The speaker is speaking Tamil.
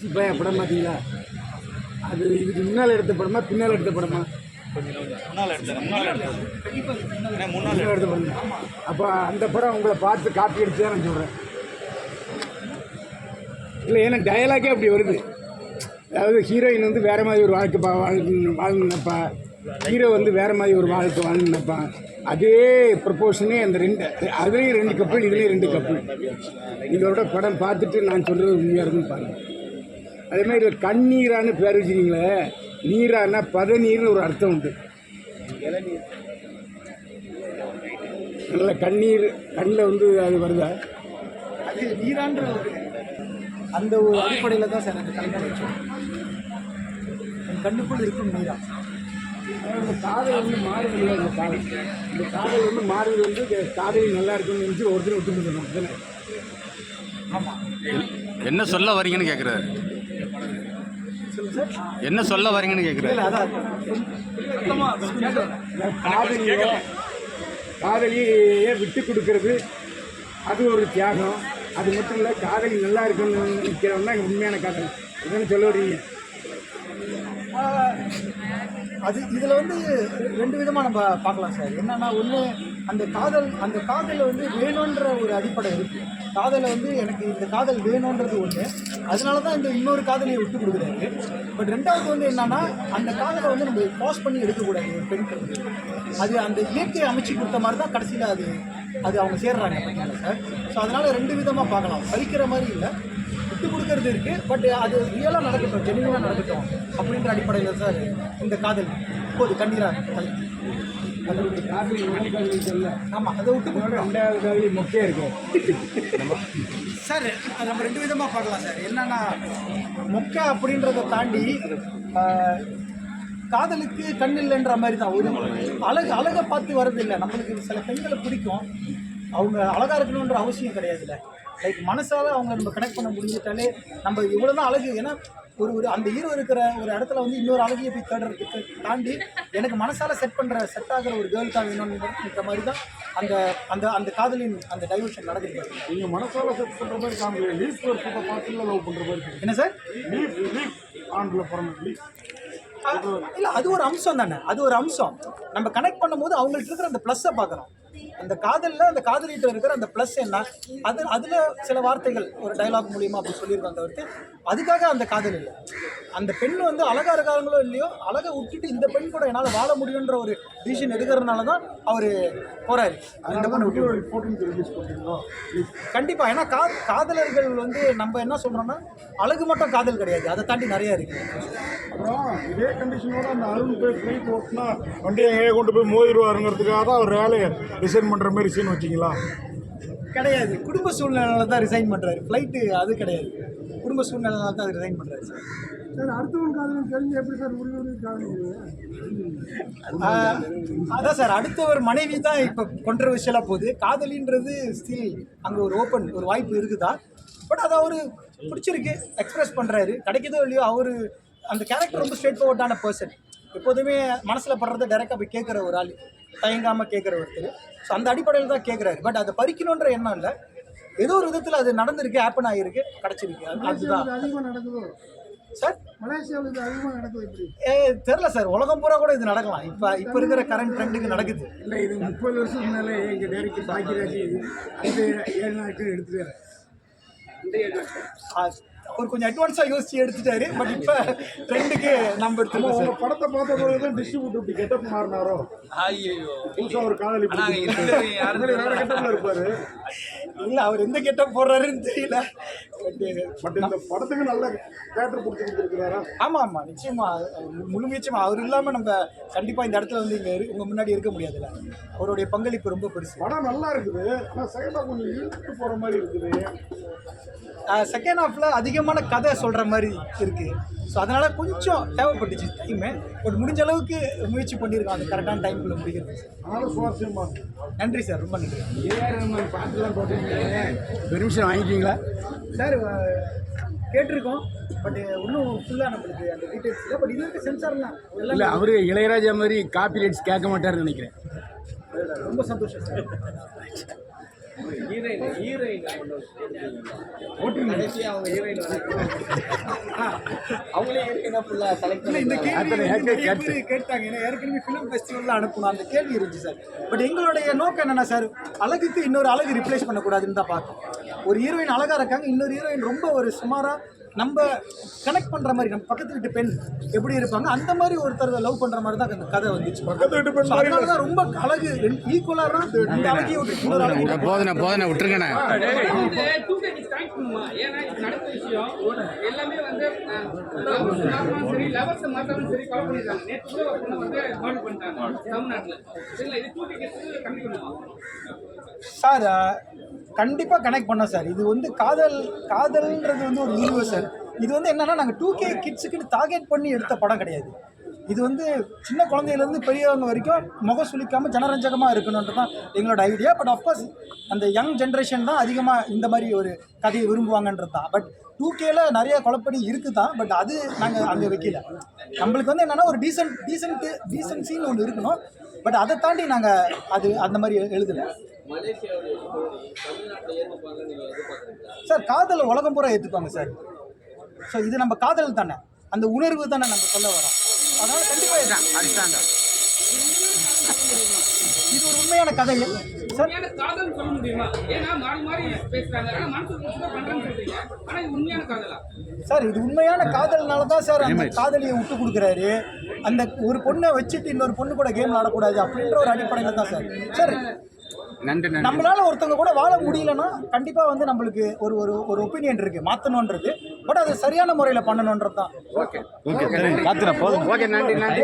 சிப்பாயா படம் பார்த்தீங்களா? அது இதுக்கு முன்னால் எடுத்த படமா பின்னால் எடுத்த படமா? முன்னால் எடுத்த படம். அப்போ அந்த படம் உங்களை பார்த்து காப்பி அடிச்சு தான் நான் சொல்கிறேன் இல்லை ஏன்னா டயலாக்கே அப்படி வருது. அதாவது ஹீரோயின் வந்து வேறு மாதிரி ஒரு வாழ்க்கை பா வாழ் வாழ்ந்துனப்பா. ஹீரோ வந்து வேறு மாதிரி ஒரு வாழ்க்கை வாழ்ந்துனப்பா. அதே ப்ரப்போஷனே அந்த ரெண்டு அதுலேயும் ரெண்டு கப்பல் இதுலேயும் ரெண்டு கப்பல் இதோட படம் பார்த்துட்டு நான் சொல்கிறது உண்மையாக இருக்குன்னு பாருங்கள் அதே மாதிரி ஒரு கண்ணீரான்னு பேர் வச்சுருக்கீங்களே நீரான்னா பதநீர்னு ஒரு அர்த்தம் உண்டு. நல்ல கண்ணீர் கண்ணில் வந்து அது வருதா? அது நீரான்ற ஒரு அந்த ஒரு அடிப்படையில் தான் சார் எனக்கு கல்யாணம் வச்சோம் என் கண்ணுக்குள் இருக்கும் நீரா. இந்த காதல் வந்து மாறுதல் இந்த காதல். இந்த காதல் வந்து மாறுதல் வந்து இந்த காதல் நல்லா இருக்குன்னு நினச்சி ஒருத்தர் தானே? ஆமாம் என்ன சொல்ல வரீங்கன்னு கேட்குறாரு என்ன சொல்ல வரீங்கன்னு கேட்குறாரு இல்லை அதான். சுத்தமாக காதலியை காதலியே விட்டு கொடுக்கறது அது ஒரு தியாகம். அது மட்டும் இல்லை காதலி நல்லா இருக்குன்னு நிற்கிறவங்க தான் உண்மையான காதல். இதுன்னு சொல்ல வரீங்க? அது இதில் வந்து ரெண்டு விதமாக நம்ம பார்க்கலாம் சார். என்னன்னா ஒன்று அந்த காதல் அந்த காதலில் வந்து வேணுன்ற ஒரு அடிப்படை இருக்குது காதலை வந்து எனக்கு இந்த காதல் வேணுன்றது ஒன்று அதனால தான் இந்த இன்னொரு காதலியை விட்டு கொடுக்குறாரு. பட் ரெண்டாவது வந்து என்னன்னா அந்த காதலை வந்து நம்ம பாஸ் பண்ணி எடுக்கக்கூடாது ஒரு அது அந்த இயற்கையை அமைச்சு கொடுத்த மாதிரி தான் கடைசியில் அது அது அவங்க சேர்றாங்க சார். ஸோ அதனால் ரெண்டு விதமாக பார்க்கலாம். பறிக்கிற மாதிரி இல்லை. விட்டு கொடுக்கறது இருக்கு. பட் அது ரியலாக நடக்கட்டும் ஜெனிவனாக நடக்கட்டும் அப்படின்ற அடிப்படையில் சார் இந்த காதல் இப்போது கண்ணீராக அதனுடைய காவிரி முதல் சொல்ல ஆமாம் அதை விட்டு ரெண்டாவது மொக்கையாக இருக்கும் சார் அது நம்ம ரெண்டு விதமாக பார்க்கலாம் சார். என்னன்னா மொக்கை அப்படின்றத தாண்டி காதலுக்கு கண் இல்லைன்ற மாதிரி தான். ஒரு அழகு அழகை பார்த்து வர்றது இல்லை. நம்மளுக்கு சில பெண்களை பிடிக்கும். அவங்க அழகாக இருக்கணுன்ற அவசியம் கிடையாதுல்ல. லைக் மனசால் அவங்க நம்ம கனெக்ட் பண்ண முடிஞ்சிட்டாலே நம்ம இவ்வளோ தான் அழகு. ஏன்னா ஒரு ஒரு அந்த ஹீரோ இருக்கிற ஒரு இடத்துல வந்து இன்னொரு அழகியை போய் தேடுறதுக்கு தாண்டி எனக்கு மனசால செட் பண்ணுற செட் ஆகிற ஒரு கேர்ள் தான் வேணும்ன்ற மாதிரி தான் அந்த அந்த அந்த காதலின் அந்த டைவர்ஷன் நடக்குது. நீங்கள் மனசால செட் பண்ணுற மாதிரி காமிக்கல லீஃப் ஒரு ஃபோட்டோ பார்த்து லவ் பண்ணுற மாதிரி. என்ன சார் லீஃப் லீஃப் ஆண்டில் பிறந்த லீஃப் இல்ல அது ஒரு அம்சம் தானே. அது ஒரு அம்சம். நம்ம கனெக்ட் பண்ணும்போது அவங்கள்ட்ட இருக்கிற அந்த ப்ளஸ்ஸை பார்க்குறோம் அந்த காதலில் அந்த காதலிட்ட இருக்கிற அந்த ப்ளஸ் என்ன? அது அதில் சில வார்த்தைகள் ஒரு டயலாக் மூலியமா அப்படி சொல்லியிருக்கோம் தவிர்த்து அதுக்காக அந்த காதல் இல்லை. அந்த பெண் வந்து அழகா இருக்காங்களோ இல்லையோ அழகை விட்டுட்டு இந்த பெண் கூட என்னால் வாழ முடியுன்ற ஒரு டிசிஷன் எடுக்கிறதுனால தான் அவர் போறாரு. இந்த பொண்ணை விட்டு ஒரு ஃபோட்டோ ரிலீஸ் பண்ணிருந்தோம் கண்டிப்பா ஏன்னா கா காதலர்கள் வந்து நம்ம என்ன சொல்றோம்னா அழகு மட்டும் காதல் கிடையாது. அதை தாண்டி நிறைய இருக்கு. அப்புறம் இதே கண்டிஷனோட அந்த அருண் போய் ஃப்ளைட் ஓட்டினா வண்டியை எங்கே கொண்டு போய் மோதிடுவாருங்கிறதுக்காக தான் அவர் வேலையை டிசைன் பண்ணுற மாதிரி சீன் வச்சிங்களா? கிடையாது. குடும்ப சூழ்நிலையில தான் ரிசைன் பண்றாரு. ஃப்ளைட்டு அது கிடையாது. குடும்ப சூழ்நிலையில தான் ரிசைன் பண்றாரு சார் சார் அடுத்தவன் காதலும் தெரிஞ்சு எப்படி சார் முடிவு அதான் சார். அடுத்த ஒரு மனைவி தான் இப்போ கொண்ட்ரவர்ஷியலாக போகுது. காதலின்றது ஸ்டில் அங்கே ஒரு ஓப்பன் ஒரு வாய்ப்பு இருக்குதா? பட் அதை அவர் பிடிச்சிருக்கு. எக்ஸ்பிரஸ் பண்ணுறாரு கிடைக்குதோ இல்லையோ அவர் அந்த கேரக்டர் ரொம்ப ஸ்ட்ரெயிட் ஃபார்வர்டான பர்சன் எப்போதுமே மனசில் படுறத டைரெக்டாக போய் கேட்குற ஒரு ஆள். தயங்காமல் கேட்குற ஒருத்தர். ஸோ அந்த அடிப்படையில் தான் கேட்குறாரு பட் அதை பறிக்கணுன்ற எண்ணம் இல்லை. ஏதோ ஒரு விதத்தில் அது நடந்திருக்கு ஹேப்பன் ஆகிருக்கு கிடச்சிருக்கு. அது- அதுதான். சார் மலேசியாவில் இது அதிகமாக நடக்குது எப்படி? ஏ தெரில சார் உலகம் பூரா கூட இது நடக்கலாம். இப்போ இப்போ இருக்கிற கரண்ட் ட்ரெண்டுக்கு நடக்குது. இல்லை இது முப்பது வருஷத்துக்கு மேலே எங்கள் டேரக்டர் பாக்கியராஜ் அந்த ஏழு நாட்கள் எடுத்துட்டாரு. அவர் கொஞ்சம் அட்வான்ஸாக யோசிச்சு எடுத்துட்டாரு. பட் இப்போ ட்ரெண்டுக்கு நம்ம எடுத்துருக்கோம் சார். உங்கள் படத்தை பார்த்த போது தான் டிஸ்ட்ரிபியூட்டர் இப்படி கெட்டப் மாறினாரோ? ஐயோ புதுசாக ஒரு காதலி வேற கெட்டப்பில் இருப்பார். இல்லை அவர் எந்த கெட்ட போடுறாருன்னு தெரியல. பட் பட் இந்த படத்துக்கு நல்ல தேட்டர் பிடிச்சி கொடுத்துருக்கிறாரா? ஆமாம் ஆமாம் நிச்சயமா. முழு அவர் இல்லாமல் நம்ம கண்டிப்பாக இந்த இடத்துல வந்து இங்கே உங்கள் முன்னாடி இருக்க முடியாதுல்ல. அவருடைய பங்களிப்பு ரொம்ப பெருசு. படம் நல்லா இருக்குது. ஆனால் செகண்டாக கொஞ்சம் இழுத்து போகிற மாதிரி இருக்குது. செகண்ட் ஹாஃப்ல அதிகமான கதை சொல்கிற மாதிரி இருக்குது ஸோ அதனால் கொஞ்சம் தேவைப்பட்டுச்சு டைமு பட் முடிஞ்ச அளவுக்கு முயற்சி பண்ணியிருக்கோம். அந்த கரெக்டான டைமுக்குள்ள முடிக்கிறது அதனால சுவாரஸ்யமாக இருக்கு. நன்றி சார் ரொம்ப நன்றி. பெர்மிஷன் வாங்கிட்டீங்களா? சார் கேட்டிருக்கோம். பட் இன்னும் ஃபுல்லாக நம்மளுக்கு அந்த டீட்டெயில்ஸ் இல்லை. பட் இது இருக்க சென்சார்லாம் இல்லை அவரு இளையராஜா மாதிரி காப்பி ரைட்ஸ் கேட்க மாட்டாருன்னு நினைக்கிறேன். ரொம்ப சந்தோஷம் சார் அவங்களே ஹீரோயினா ஃபுல்லா செலக்ட் பண்ணி இந்த கேள்வி கேட்டாங்க? ஏன்னா ஏற்கனவே ஃபிலிம் ஃபெஸ்டிவலில் அனுப்பணும் அந்த கேள்வி இருந்துச்சு சார். பட் எங்களுடைய நோக்கம் என்னன்னா சார் அழகுக்கு இன்னொரு அழகு ரிப்ளேஸ் பண்ணக்கூடாதுன்னு தான் பார்த்தோம் ஒரு ஹீரோயின் அழகா இருக்காங்க இன்னொரு ஹீரோயின் ரொம்ப ஒரு சுமாரா நம்ம கனெக்ட் பண்ற மாதிரி நம்ம பக்கத்து வீட்டு பெண் எப்படி இருப்பாங்க? அந்த மாதிரி ஒருத்தர் லவ் பண்ற மாதிரி தான் அந்த கதை வந்துச்சு. பக்கத்து வீட்டு பெண் அதனால தான் ரொம்ப அழகு ஈக்குவலா தான் இந்த விட்டு இன்னொரு அழகு போதனை போதனை விட்டுருங்கண்ணே. எல்லாமே வந்து சரி லவர்ஸ் மாத்திரம் சரி கவர் பண்ணிருக்காங்க. நேற்று கூட ஒரு வந்து மர்டர் பண்ணிட்டாங்க தமிழ்நாட்டுல. சரிங்களா? இது தூக்கி கேஸ் கம்மி பண்ணுமா? சார் கண்டிப்பாக கனெக்ட் பண்ணோம் சார். இது வந்து காதல் காதல்ன்றது வந்து ஒரு யூனிவர்சல் இது வந்து என்னன்னா நாங்கள் டூ கே கிட்ஸுக்குன்னு டார்கெட் பண்ணி எடுத்த படம் கிடையாது. இது வந்து சின்ன குழந்தையிலேருந்து பெரியவங்க வரைக்கும் முகம் சுளிக்காமல் ஜனரஞ்சகமாக இருக்கணுன்றது தான் எங்களோட ஐடியா பட் அஃப்கோர்ஸ் அந்த யங் ஜென்ரேஷன் தான் அதிகமாக இந்த மாதிரி ஒரு கதையை விரும்புவாங்கன்றது தான். பட் டூ கேல நிறைய குழப்படி இருக்குது தான். பட் அது நாங்கள் அங்கே வைக்கல. நம்மளுக்கு வந்து என்னென்னா ஒரு டீசன்ட் டீசன்ட்டு டீசன்சின்னு ஒன்று இருக்கணும். பட் அதை தாண்டி நாங்கள் அது அந்த மாதிரி எழுதலை. சார் காதலை உலகம் பூரா ஏற்றுப்பாங்க சார். ஸோ இது நம்ம காதல் தானே. அந்த உணர்வு தானே நம்ம சொல்ல வரோம். அதனால கண்டிப்பாக இது ஒரு உண்மையான கதை. சார் உண்மையான காதல்னு சொல்ல முடியுமா? ஏன்னா மாறி மாறி பேசுறாங்க. ஆனா மனசு வச்சு தான் பண்றேன்னு சொல்றீங்க. ஆனா இது உண்மையான காதலா? சார் இது உண்மையான காதல்னால தான் சார் அந்த காதலியை விட்டு கொடுக்குறாரு. அந்த ஒரு பொண்ணை வச்சுட்டு இன்னொரு பொண்ணு கூட கேம் ஆடக்கூடாது அப்படின்ற ஒரு அடிப்படையில் தான் சார். சார் நன்றி நன்றி. நம்மளால ஒருத்தவங்க கூட வாழ முடியலன்னா கண்டிப்பா வந்து நம்மளுக்கு ஒரு ஒரு ஒரு ஒப்பீனியன் இருக்கு. மாத்தணுன்றது. பட் அது சரியான முறையில் பண்ணணுன்றது தான் ஓகே நன்றி நன்றி.